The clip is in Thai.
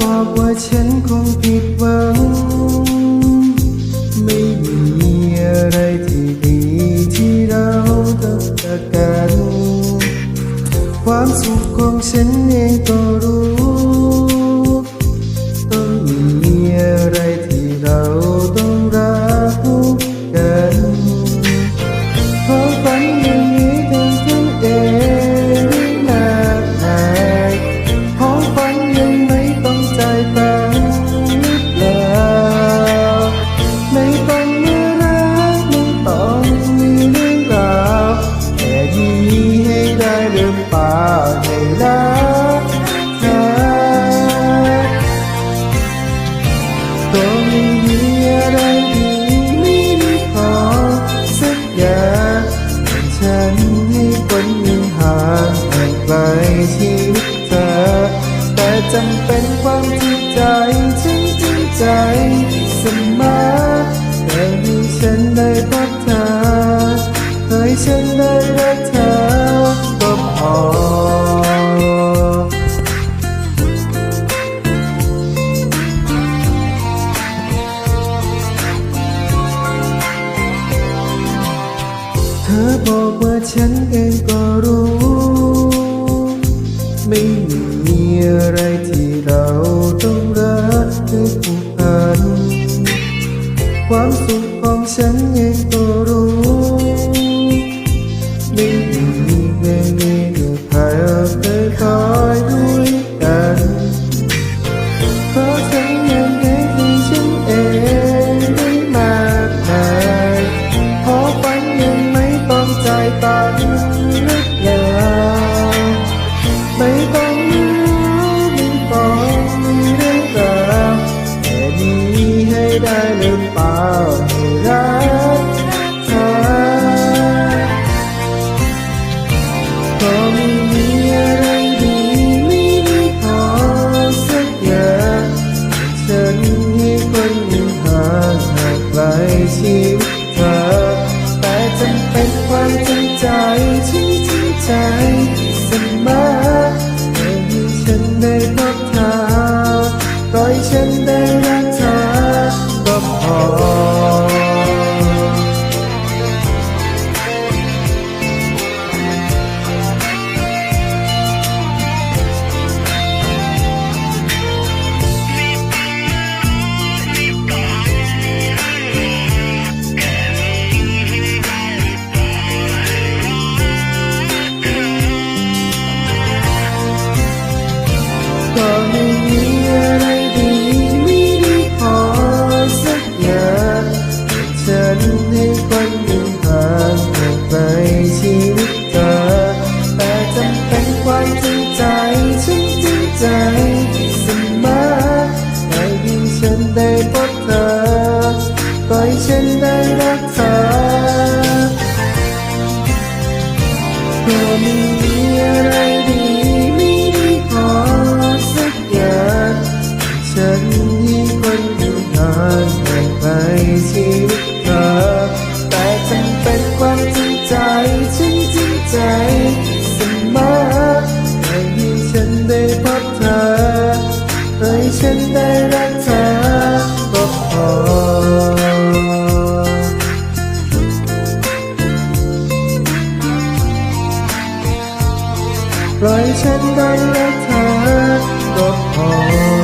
บอกว่าฉันคงผิดหวัง ไม่มีอะไรที่ดีที่เราต้องจากกันความสุขของฉันเองก็รู้ ชีวิตเธอ แต่จำเป็นความจริงใจฉันจริงใจ ไม่มีอะไรที่เราต้องรักหรือผูกพัน ความสุขของฉันเองก็รู้ไม่มีไม่มีเมื่อใครเคยคอยด้วยกันเพราะฉันยังให้ที่ฉันเองได้มากมายเพราะฝันยังไม่ต้องใจ่าย ได้หรือเปล่าให้รักเธอก็ไม่มีอะไรดีไม่มีพอสักอย่างฉันให้คนหนึ่งห่างหากไกลชีวิตเธอ ความจริงใจฉันจริงใจเสมอให้ยิ่งฉันได้พบเธอปล่อยฉันได้รักเธอก็ไม่ เธอก็พอปล่อยฉันได้รักเธอก็พอ